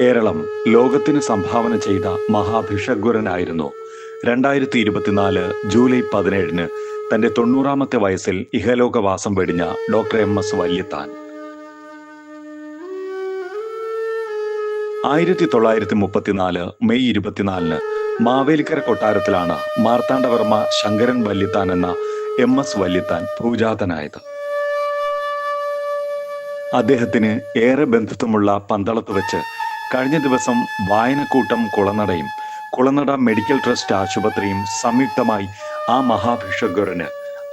കേരളം ലോകത്തിന് സംഭാവന ചെയ്ത മഹാഭിഷഗ്വരനായിരുന്നു. രണ്ടായിരത്തി ഇരുപത്തിനാല് ജൂലൈ പതിനേഴിന് തന്റെ തൊണ്ണൂറാമത്തെ വയസ്സിൽ ഇഹലോകവാസം വെടിഞ്ഞ ഡോക്ടർ എം എസ് വല്യത്താൻ. ആയിരത്തി തൊള്ളായിരത്തി മുപ്പത്തിനാല് മെയ് ഇരുപത്തിനാലിന് മാവേലിക്കര കൊട്ടാരത്തിലാണ് മാർത്താണ്ഡവർമ്മ ശങ്കരൻ വല്യത്താൻ എന്ന എം എസ് വല്യത്താൻ ഭൂജാതനായത്. അദ്ദേഹത്തിന് ഏറെ ബന്ധുത്വമുള്ള പന്തളത്ത് വെച്ച് കഴിഞ്ഞ ദിവസം വായനക്കൂട്ടം കുളനടയും കുളനട മെഡിക്കൽ ട്രസ്റ്റ് ആശുപത്രിയും സംയുക്തമായി ആ മഹാഭിഷഗ്വരന്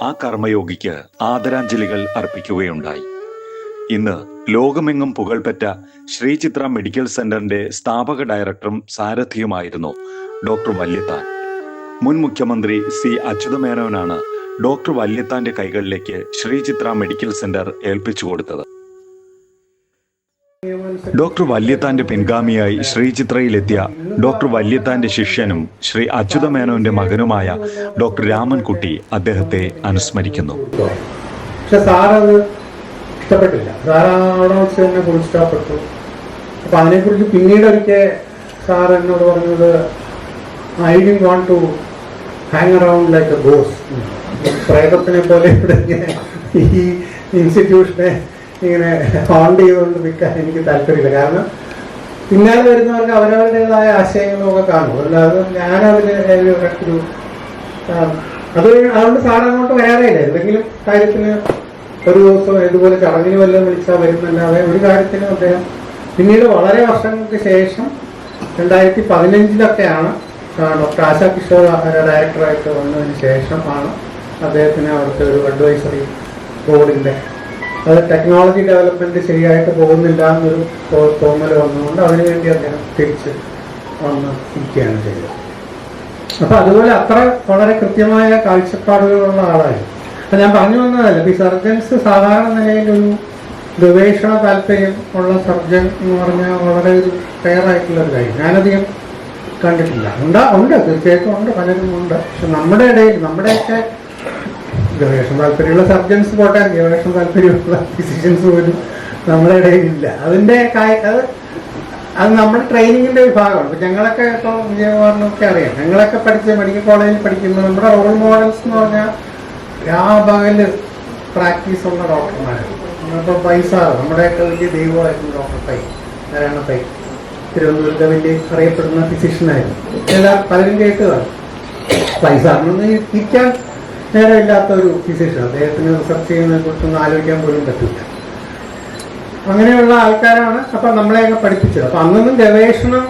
ആ കർമ്മയോഗിക്ക് ആദരാഞ്ജലികൾ അർപ്പിക്കുകയുണ്ടായി. ഇന്ന് ലോകമെങ്ങും പുകൾപെറ്റ ശ്രീചിത്ര മെഡിക്കൽ സെന്ററിന്റെ സ്ഥാപക ഡയറക്ടറും സാരഥിയുമായിരുന്നു ഡോക്ടർ വല്യത്താൻ. മുൻ മുഖ്യമന്ത്രി സി അച്യുതമേനോനാണ് ഡോക്ടർ വല്യത്താന്റെ കൈകളിലേക്ക് ശ്രീചിത്ര മെഡിക്കൽ സെന്റർ ഏൽപ്പിച്ചു കൊടുത്തത്. ഡോക്ടർ വല്യത്താന്റെ പിൻഗാമിയായി ശ്രീചിത്രയിലെത്തിയ ഡോക്ടർ വല്യത്താന്റെ ശിഷ്യനും ശ്രീ അച്യുതമേനോന്റെ മകനുമായ ഡോക്ടർ രാമൻകുട്ടി അദ്ദേഹത്തെ അനുസ്മരിക്കുന്നു. പക്ഷെ സാറത് ഇഷ്ടപ്പെട്ടില്ല. സാർ അവിടെ വെച്ച് തന്നെ ഇട്ടു അപ്പൊ അതിനെക്കുറിച്ച് പിന്നീട് ഒരിക്കൽ സാർ എന്നോട് പറഞ്ഞത് I'd want to hang around like a goes പ്രേതത്തിനെ പോലെ ഇവിടെ ഈ ഇൻസ്റ്റിറ്റ്യൂഷനെ ഇങ്ങനെ ഹോണ്ട് ചെയ്തുകൊണ്ട് നിൽക്കാൻ എനിക്ക് താല്പര്യമില്ല. കാരണം പിന്നാലെ വരുന്നവർക്ക് അവരവരുടേതായ ആശയങ്ങളും ഒക്കെ കാണും. അല്ലാതെ ഞാനതിന് ഒരു അത് അതുകൊണ്ട് സാർ അങ്ങോട്ട് വരാറേ ഇല്ല എന്തെങ്കിലും കാര്യത്തിന് ഒരു ദിവസം ഇതുപോലെ ചടങ്ങിന് വല്ലതും വിളിച്ചാൽ വരുന്നല്ലാതെ ഒരു കാര്യത്തിനും അദ്ദേഹം പിന്നീട് വളരെ വർഷങ്ങൾക്ക് ശേഷം രണ്ടായിരത്തി പതിനഞ്ചിലൊക്കെയാണ് ഡോക്ടർ ആശാ കിഷോർ ഡയറക്ടറായിട്ട് വന്നതിന് ശേഷമാണ് അദ്ദേഹത്തിന് അവിടുത്തെ ഒരു അഡ്വൈസറി ബോർഡിന്റെ അത് ടെക്നോളജി ഡെവലപ്മെന്റ് ശരിയായിട്ട് പോകുന്നില്ല എന്നൊരു തോന്നൽ വന്നതുകൊണ്ട് അതിനുവേണ്ടി അദ്ദേഹം തിരിച്ച് വന്ന് ഇരിക്കുകയാണ് ചെയ്തത്. അപ്പൊ അതുപോലെ അത്ര വളരെ കൃത്യമായ കാഴ്ചപ്പാടുകളുള്ള ആളായിരുന്നു അപ്പൊ ഞാൻ പറഞ്ഞു വന്നതല്ല ഈ സർജൻസ് സാധാരണ ഒരു ഗവേഷണ താല്പര്യം ഉള്ള സർജൻ എന്ന് പറഞ്ഞാൽ വളരെ ഒരു ഫെയർ ആയിട്ടുള്ള ഒരു കാര്യം. ഞാനധികം കണ്ടിട്ടില്ല. ഉണ്ട് ഉണ്ട് തീർച്ചയായിട്ടും ഉണ്ട് പലരും ഉണ്ട്. പക്ഷെ നമ്മുടെ ഇടയിൽ നമ്മുടെയൊക്കെ ഗവേഷണ താല്പര്യമുള്ള സർജൻസ് പോട്ടെ ഗവേഷൻ താല്പര്യമുള്ള ഫിസിഷ്യൻസ് പോലും നമ്മുടെ ഇടയിലില്ല. അതിന്റെ കായ അത് അത് നമ്മുടെ ട്രെയിനിങ്ങിന്റെ വിഭാഗമാണ്. ഇപ്പൊ ഞങ്ങളൊക്കെ ഇപ്പോൾ വിജയകുമാറിനൊക്കെ അറിയാം. ഞങ്ങളൊക്കെ പഠിച്ച മെഡിക്കൽ കോളേജിൽ പഠിക്കുന്ന നമ്മുടെ റോൾ മോഡൽസ് എന്ന് പറഞ്ഞാൽ രാപകൽ പ്രാക്ടീസ് ഉള്ള ഡോക്ടർമാരാണ് നമ്മളിപ്പോൾ പൈസ നമ്മുടെയൊക്കെ വലിയ ദൈവമായിരുന്നു ഡോക്ടർ പൈ നാരായണ പൈ. തിരുവനന്തപുരത്തെ വലിയ അറിയപ്പെടുന്ന ഫിസിഷ്യനായിരുന്നു എല്ലാ പലരും കേട്ടതാണ്. പൈസ ഇരിക്കാൻ നേരമില്ലാത്ത ഒരു ഫിസിഷ്യൻ അദ്ദേഹത്തിന് റിസർച്ച് ചെയ്യുന്നതിനെ കുറിച്ചൊന്നും ആലോചിക്കാൻ പോലും പറ്റില്ല. അങ്ങനെയുള്ള ആൾക്കാരാണ് അപ്പൊ നമ്മളെയൊക്കെ പഠിപ്പിച്ചത്. അപ്പൊ അന്നൊന്നും ഗവേഷണം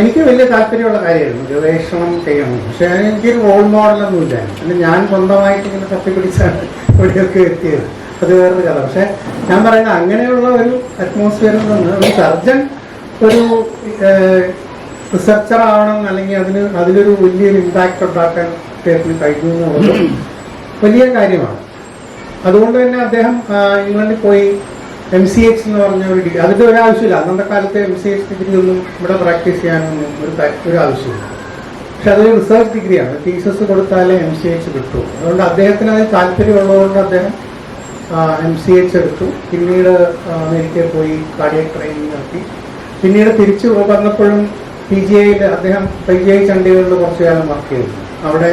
എനിക്ക് വലിയ താല്പര്യമുള്ള കാര്യമായിരുന്നു. ഗവേഷണം ചെയ്യണം. പക്ഷെ എനിക്കൊരു റോൾ മോഡലൊന്നും ഇല്ലായിരുന്നു. പിന്നെ ഞാൻ സ്വന്തമായിട്ട് ഇങ്ങനെ തപ്പിപ്പിടിച്ചാണ് ഇവിടെയൊക്കെ എത്തിയത്. അത് വേറൊരു കഥ. പക്ഷെ ഞാൻ പറയുന്നത് അങ്ങനെയുള്ള ഒരു അറ്റ്മോസ്ഫിയറിൽ നിന്ന് ഒരു സർജൻ ഒരു റിസർച്ചർ ആവണം അല്ലെങ്കിൽ അതിന് അതിലൊരു വലിയൊരു ഇമ്പാക്റ്റ് ഉണ്ടാക്കാൻ അദ്ദേഹത്തിന് കഴിഞ്ഞു എന്നുള്ളത് വലിയ കാര്യമാണ്. അതുകൊണ്ട് തന്നെ അദ്ദേഹം ഇംഗ്ലണ്ടിൽ പോയി എം സി എച്ച് എന്ന് പറഞ്ഞ ഒരു ഡിഗ്രി അതിന്റെ ഒരു ആവശ്യമില്ല. അന്നത്തെ കാലത്ത് എം സി എച്ച് ഡിഗ്രി ഒന്നും ഇവിടെ പ്രാക്ടീസ് ചെയ്യാനൊന്നും ഒരു ഒരു ആവശ്യമില്ല. പക്ഷെ അതൊരു റിസർച്ച് ഡിഗ്രിയാണ് തീസസ് കൊടുത്താലേ എം സി എച്ച് കിട്ടൂ. അതുകൊണ്ട് അദ്ദേഹത്തിന് അതിൽ താല്പര്യമുള്ളതുകൊണ്ട് അദ്ദേഹം എം സി എച്ച് എടുത്തു. പിന്നീട് അമേരിക്കയിൽ പോയി കാർഡിയക് ട്രെയിനിങ് നടത്തി. പിന്നീട് തിരിച്ചു വന്നപ്പോഴും പി ജി ഐയിൽ അദ്ദേഹം പി ജി ഐ ചണ്ഡീഗഡിൽ കുറച്ചു കാലം വർക്ക് ചെയ്തു അവിടെ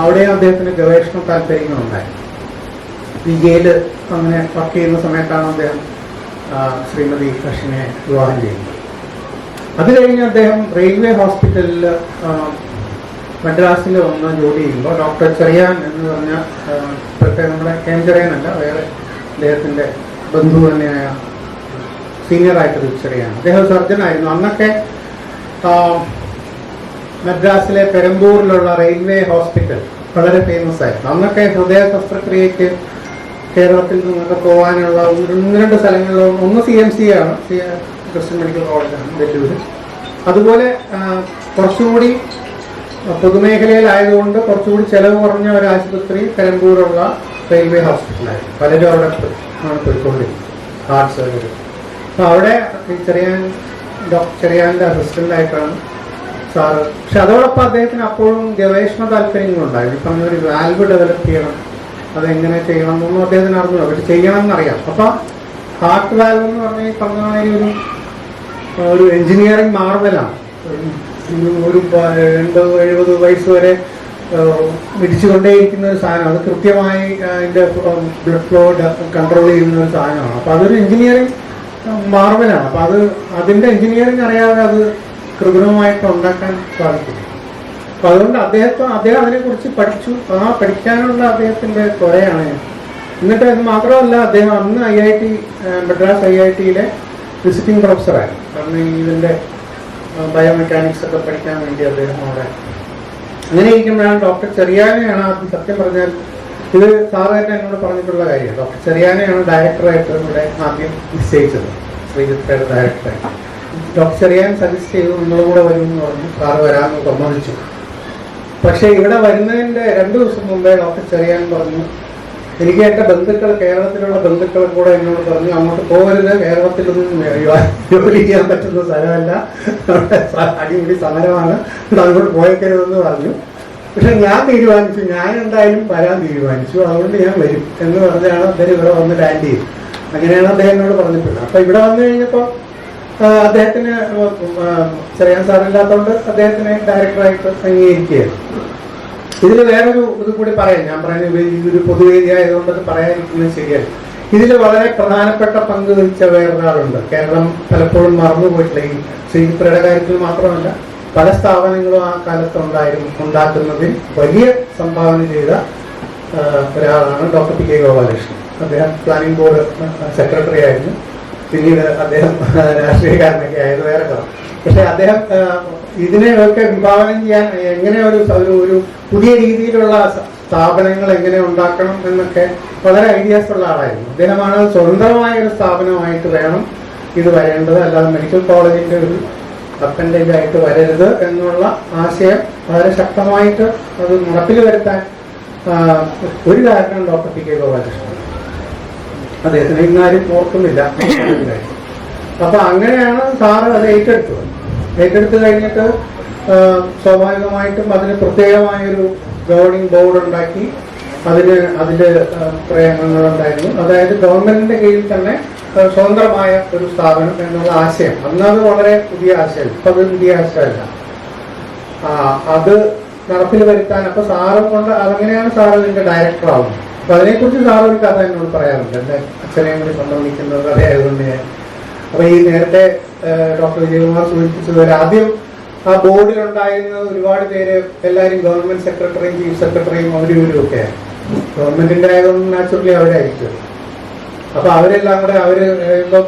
അവിടെ അദ്ദേഹത്തിന് ഗവേഷണ താല്പര്യങ്ങളുണ്ടായി ഈ ജയിൽ അങ്ങനെ വർക്ക് ചെയ്യുന്ന സമയത്താണ് അദ്ദേഹം ശ്രീമതി കൃഷ്ണനെ വിവാഹം ചെയ്യുന്നത്. അത് കഴിഞ്ഞ് അദ്ദേഹം റെയിൽവേ ഹോസ്പിറ്റലിൽ മദ്രാസിൽ വന്ന് ജോലി ചെയ്യുമ്പോൾ ഡോക്ടർ ചെറിയാൻ എന്ന് പറഞ്ഞ പ്രത്യേകം നമ്മുടെ എം ചെറിയാനല്ല വേറെ അദ്ദേഹത്തിന്റെ ബന്ധു തന്നെയായ സീനിയറായിട്ട് ചെറിയാൻ. അദ്ദേഹം സർജനായിരുന്നു അന്നൊക്കെ മദ്രാസിലെ പെരമ്പൂരിലുള്ള റെയിൽവേ ഹോസ്പിറ്റൽ വളരെ ഫേമസ് ആയിരുന്നു. അന്നൊക്കെ ഹൃദയ ശസ്ത്രക്രിയക്ക് കേരളത്തിൽ നിന്നൊക്കെ പോകാനുള്ള ഒന്ന് രണ്ട് സ്ഥലങ്ങളിൽ ഒന്ന് സി എം സി ആണ് സി ക്രിസ്ത്യൻ മെഡിക്കൽ കോളേജാണ് വെല്ലൂർ അതുപോലെ കുറച്ചുകൂടി പൊതുമേഖലയിലായതുകൊണ്ട് കുറച്ചുകൂടി ചെലവ് കുറഞ്ഞ ഒരു ആശുപത്രി പെരമ്പൂരുള്ള റെയിൽവേ ഹോസ്പിറ്റലായിരുന്നു. പലരും അവിടെ ആണ് പോയിക്കൊണ്ടിരുന്നത്. Heart surgery. അപ്പോൾ അവിടെ ചെറിയാൻ ഡോക്ടർ ചെറിയാന്റെ അസിസ്റ്റന്റായിട്ടാണ് സാറ് പക്ഷെ അതോടൊപ്പം അദ്ദേഹത്തിന് അപ്പോഴും ഗവേഷണ താല്പര്യങ്ങളുണ്ടായിരുന്നു. ഇപ്പം ഒരു വാൽവ് ഡെവലപ്പ് ചെയ്യണം. അതെങ്ങനെ ചെയ്യണം എന്നൊന്നും അദ്ദേഹത്തിന് അറിഞ്ഞു പക്ഷെ ചെയ്യണം എന്നറിയാം അപ്പൊ ഹാർട്ട് വാൽവ് എന്ന് പറഞ്ഞാൽ പറഞ്ഞ ഒരു ഒരു എഞ്ചിനീയറിംഗ് മാർവലാണ് ഒരു- എൺപത് എഴുപത് വയസ്സ് വരെ മിടിച്ചുകൊണ്ടേയിരിക്കുന്ന ഒരു സാധനം. അത് കൃത്യമായി അതിന്റെ ബ്ലഡ് ഫ്ലോ കൺട്രോൾ ചെയ്യുന്ന ഒരു സാധനമാണ്. അപ്പൊ അതൊരു എഞ്ചിനീയറിംഗ് മാർവലാണ് അപ്പൊ അത് അതിന്റെ എഞ്ചിനീയറിംഗ് അറിയാതെ അത് കൃത്രിമമായിട്ട് ഉണ്ടാക്കാൻ സാധിക്കില്ല അപ്പൊ അതുകൊണ്ട് അദ്ദേഹത്തെ അദ്ദേഹം അതിനെക്കുറിച്ച് പഠിച്ചു. ആ പഠിക്കാനുള്ള അദ്ദേഹത്തിന്റെ കുറയാണ് എന്നിട്ട് അത് മാത്രമല്ല അദ്ദേഹം അന്ന് I I T Madras I I ടിയിലെ visiting പ്രൊഫസറായി അന്ന് ഇതിന്റെ ബയോമെക്കാനിക്സ് ഒക്കെ പഠിക്കാൻ വേണ്ടി അദ്ദേഹം അവിടെ അങ്ങനെ ഇരിക്കുമ്പോഴാണ് ഡോക്ടർ ചെറിയാനെയാണ് ആദ്യം സത്യം പറഞ്ഞാൽ ഇത് സാധാരണ എന്നോട് പറഞ്ഞിട്ടുള്ള കാര്യമാണ് ഡോക്ടർ ചെറിയാനെയാണ് ഡയറക്ടറായിട്ട് ഇവിടെ ആദ്യം നിശ്ചയിച്ചത്. ശ്രീജിത്തയുടെ ഡയറക്ടറായിട്ട് ഡോക്ടർ ചെറിയാൻ സജസ്റ്റ് ചെയ്തു നിങ്ങളും കൂടെ വരും എന്ന് പറഞ്ഞു. സാറ് വരാമെന്ന് സമ്മതിച്ചു. പക്ഷേ ഇവിടെ വരുന്നതിന്റെ രണ്ടു ദിവസം മുമ്പേ ഡോക്ടർ ചെറിയാൻ പറഞ്ഞു എനിക്ക് എന്റെ ബന്ധുക്കൾ കേരളത്തിലുള്ള ബന്ധുക്കൾ കൂടെ എന്നോട് പറഞ്ഞു അങ്ങോട്ട് പോകരുത് കേരളത്തിൽ നിന്ന് ജോലി ചെയ്യാൻ പറ്റുന്ന സ്ഥലമല്ല. അടിപൊളി സമരമാണ്. അങ്ങോട്ട് പോയേക്കരുതെന്ന് പറഞ്ഞു. പക്ഷെ ഞാൻ തീരുമാനിച്ചു ഞാൻ എന്തായാലും വരാൻ തീരുമാനിച്ചു. അതുകൊണ്ട് ഞാൻ വരും എന്ന് പറഞ്ഞാണ് അദ്ദേഹം ഇവിടെ വന്ന് ലാൻഡ് ചെയ്തു അങ്ങനെയാണ് അദ്ദേഹം എന്നോട് പറഞ്ഞിട്ടുള്ളത്. അപ്പൊ ഇവിടെ വന്നു കഴിഞ്ഞപ്പോൾ അദ്ദേഹത്തിന് ചെറിയ ചെറിയാൻ സാറില്ലാത്തതുകൊണ്ട് അദ്ദേഹത്തിനെ ഡയറക്ടറായിട്ട് അംഗീകരിക്കുകയാണ്. ഇതിൽ വേറൊരു ഇത് കൂടി പറയാം. ഞാൻ പറയുന്നത് ഇത് ഇതൊരു പൊതുവേദി ആയതുകൊണ്ട് അത് പറയാതിരിക്കുന്നത് ശരിയല്ല. ഇതിൽ വളരെ പ്രധാനപ്പെട്ട പങ്ക് വഹിച്ച വേറൊരാളുണ്ട്. കേരളം പലപ്പോഴും മറന്നുപോയിട്ടില്ല ഈ ശ്രീപുരയുടെ കാര്യത്തിൽ മാത്രമല്ല പല സ്ഥാപനങ്ങളും ആ കാലത്ത് ഉണ്ടായിരുന്നു ഉണ്ടാക്കുന്നതിൽ വലിയ സംഭാവന ചെയ്ത ഒരാളാണ് ഡോക്ടർ പി കെ ഗോപാലകൃഷ്ണൻ. അദ്ദേഹം പ്ലാനിംഗ് ബോർഡ് സെക്രട്ടറി ആയിരുന്നു. പിന്നീട് അദ്ദേഹം രാഷ്ട്രീയക്കാരനൊക്കെ ആയത് വേറെ പക്ഷെ അദ്ദേഹം ഇതിനെയൊക്കെ വിഭാവനം ചെയ്യാൻ എങ്ങനെ ഒരു ഒരു പുതിയ രീതിയിലുള്ള സ്ഥാപനങ്ങൾ എങ്ങനെ ഉണ്ടാക്കണം എന്നൊക്കെ വളരെ ഐഡിയാസ് ഉള്ള ആളായിരുന്നു. അദ്ദേഹമാണ് സ്വതന്ത്രമായ ഒരു സ്ഥാപനമായിട്ട് വേണം ഇത് വരേണ്ടത്. അല്ലാതെ മെഡിക്കൽ കോളേജിന്റെ ഒരു അപ്പൻഡേജ് ആയിട്ട് വരരുത് എന്നുള്ള ആശയം വളരെ ശക്തമായിട്ട് അത് നടപ്പിൽ വരുത്താൻ ഒരു കാരണം ഡോക്ടർ പി കെ ഗോപാലകൃഷ്ണൻ. അദ്ദേഹത്തിന് ഇന്നാരും ഓർക്കുന്നില്ല. അപ്പൊ അങ്ങനെയാണ് സാറ് അത് ഏറ്റെടുത്തത്. ഏറ്റെടുത്തു കഴിഞ്ഞിട്ട് സ്വാഭാവികമായിട്ടും അതിന് പ്രത്യേകമായൊരു ഗവേണിംഗ് ബോർഡ് ഉണ്ടാക്കി അതിന് അതിൽ ഉണ്ടായിരുന്നു അതായത് ഗവൺമെന്റിന്റെ കീഴിൽ തന്നെ സ്വതന്ത്രമായ ഒരു സ്ഥാപനം എന്നുള്ള ആശയം. അന്നത് വളരെ പുതിയ ആശയം ഇപ്പൊ അത് പുതിയ ആശയമല്ല. അത് നടപ്പിൽ വരുത്താൻ അപ്പൊ സാറും കൊണ്ട് അതങ്ങനെയാണ് സാർ ഇതിന്റെ ഡയറക്ടർ ആവുന്നത്. അപ്പൊ അതിനെക്കുറിച്ച് സാർ ഒരു കഥ എന്നോട് പറയാറുണ്ട്. എന്റെ അച്ഛനെ കൂടി സംബന്ധിക്കുന്ന കഥയായതുകൊണ്ട് ഞാൻ അപ്പൊ ഈ നേരത്തെ ഡോക്ടർ വിജയകുമാർ സൂചിപ്പിച്ചതുപോലെ ആദ്യം ആ ബോർഡിൽ ഉണ്ടായിരുന്ന ഒരുപാട് പേര് എല്ലാരും ഗവൺമെന്റ് സെക്രട്ടറിയും ചീഫ് സെക്രട്ടറിയും അവരും ഒക്കെ. ഗവൺമെന്റിന്റെ ആയതുകൊണ്ട് നാച്ചുറലി അവരെ അവരായിരിക്കും. അപ്പൊ അവരെല്ലാം കൂടെ അവർ ഇപ്പം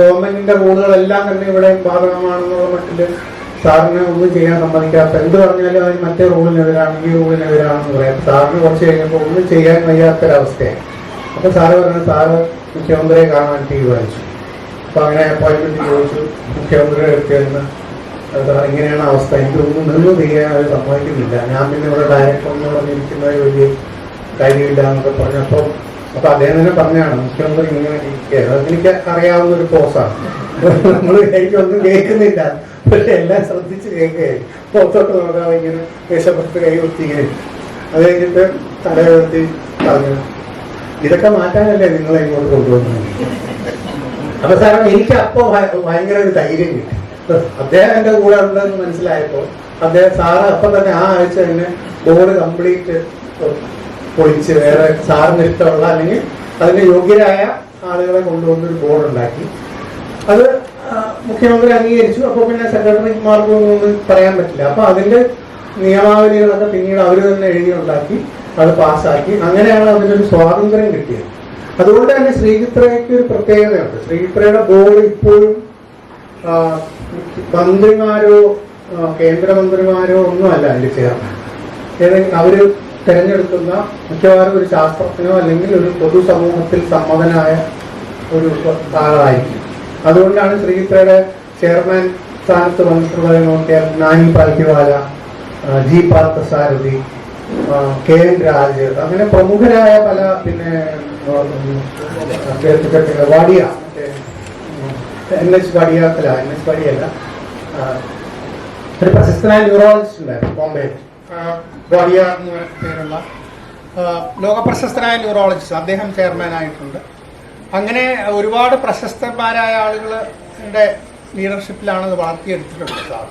ഗവൺമെന്റിന്റെ റൂളുകളെല്ലാം തന്നെ ഇവിടെ ബാധകമാണെന്നുള്ള മട്ടിൽ സാറിന് ഒന്നും ചെയ്യാൻ സമ്മതിക്കാത്ത എന്ത് പറഞ്ഞാലും അത് മറ്റേ റൂളിനെതിരാണ് ഈ റൂളിനെതിരാണെന്ന് പറയാം. സാറിന് കുറച്ച് കഴിഞ്ഞപ്പോൾ ഒന്നും ചെയ്യാൻ വയ്യാത്തൊരവസ്ഥയാണ്. അപ്പൊ സാറ് പറഞ്ഞു സാറ് മുഖ്യമന്ത്രിയെ കാണാൻ തീരുമാനിച്ചു അപ്പൊ അങ്ങനെ അപ്പോയിന്റ്മെന്റ് ചോദിച്ചു മുഖ്യമന്ത്രിയുടെ അടുത്ത് ചെന്ന് സാർ ഇങ്ങനെയാണ് അവസ്ഥ. എനിക്ക് ഒന്നും നിന്നും ചെയ്യാൻ അവർ സമ്മതിക്കുന്നില്ല. ഞാൻ പിന്നെ ഇവിടെ ഡയറക്ടർ എന്ന് പറഞ്ഞിരിക്കുന്നത് വലിയ കാര്യമില്ല എന്നൊക്കെ പറഞ്ഞപ്പോൾ അപ്പൊ അദ്ദേഹം തന്നെ പറഞ്ഞാണ് മുഖ്യമന്ത്രി ഇങ്ങനെ എനിക്ക് അറിയാവുന്ന ഒരു പോസാണ് നമ്മൾ ഒന്നും കേൾക്കുന്നില്ല. പക്ഷെ എല്ലാം ശ്രദ്ധിച്ച് കേൾക്കുകയായി പുറത്തോട്ട് നോക്കാൻ ഇങ്ങനെ ദേശപ്പുറത്ത് കൈ കുത്തിങ്ങനെ അത് കഴിഞ്ഞിട്ട് തല ഉയർത്തി പറഞ്ഞു ഇതൊക്കെ മാറ്റാനല്ലേ നിങ്ങളെ ഇങ്ങോട്ട് കൊണ്ടുവന്നത്? സാറേ എനിക്ക് അപ്പൊ ഭയ- ഭയങ്കര ഒരു ധൈര്യം കിട്ടി. അദ്ദേഹം എന്റെ കൂടെ ഉണ്ടെന്ന് മനസ്സിലായപ്പോ അദ്ദേഹം സാറ് അപ്പൊ തന്നെ ആ ആഴ്ച തന്നെ ബോർഡ് കംപ്ലീറ്റ് പൊളിച്ച് വേറെ സാറിന് ഇഷ്ടമുള്ള അല്ലെങ്കിൽ അതിന് യോഗ്യരായ ആളുകളെ കൊണ്ടുവന്നൊരു ബോർഡ് ഉണ്ടാക്കി. അത് മുഖ്യമന്ത്രി അംഗീകരിച്ചു. അപ്പൊ പിന്നെ സെക്രട്ടറിമാർക്ക് ഒന്നും പറയാൻ പറ്റില്ല. അപ്പൊ അതിന്റെ നിയമാവലികളൊക്കെ പിന്നീട് അവർ തന്നെ എഴുതി ഉണ്ടാക്കി അത് പാസ്സാക്കി. അങ്ങനെയാണ് അതിനൊരു സ്വാതന്ത്ര്യം കിട്ടിയത്. അതുകൊണ്ട് തന്നെ ശ്രീചിത്രയ്ക്ക് ഒരു പ്രത്യേകതയുണ്ട്. ശ്രീചിത്രയുടെ ബോർഡ് ഇപ്പോഴും മന്ത്രിമാരോ കേന്ദ്രമന്ത്രിമാരോ ഒന്നുമല്ല അതിൽ ചേർന്ന് അവർ തിരഞ്ഞെടുക്കുന്ന മിക്കവാറും ഒരു ശാസ്ത്രജ്ഞനോ അല്ലെങ്കിൽ ഒരു പൊതുസമൂഹത്തിൽ സമ്മതനായ ഒരു ആളായിരിക്കും. അതുകൊണ്ടാണ് ശ്രീചിത്രയുടെ ചെയർമാൻ സ്ഥാനത്ത് വന്നിട്ടുള്ളത് നോക്കിയാൽ Nani Palkhivala G Parthasarathy K N Raj അങ്ങനെ പ്രമുഖരായ പല പിന്നെ വാടിയ എൻ എച്ച് വാടിയാക്കല എൻ എച്ച് വാടിയല്ല ഒരു പ്രശസ്തനായ ന്യൂറോളജിസ്റ്റ് ഉണ്ടായിരുന്നു ബോംബെ. വാടിയ എന്ന് പേരുള്ള ലോകപ്രശസ്തനായ ന്യൂറോളജിസ്റ്റ് അദ്ദേഹം ചെയർമാൻ ആയിട്ടുണ്ട്. അങ്ങനെ ഒരുപാട് പ്രശസ്തന്മാരായ ആളുകളുടെ ലീഡർഷിപ്പിലാണ് അത് വളർത്തിയെടുത്തിട്ടുള്ളത്. സാർ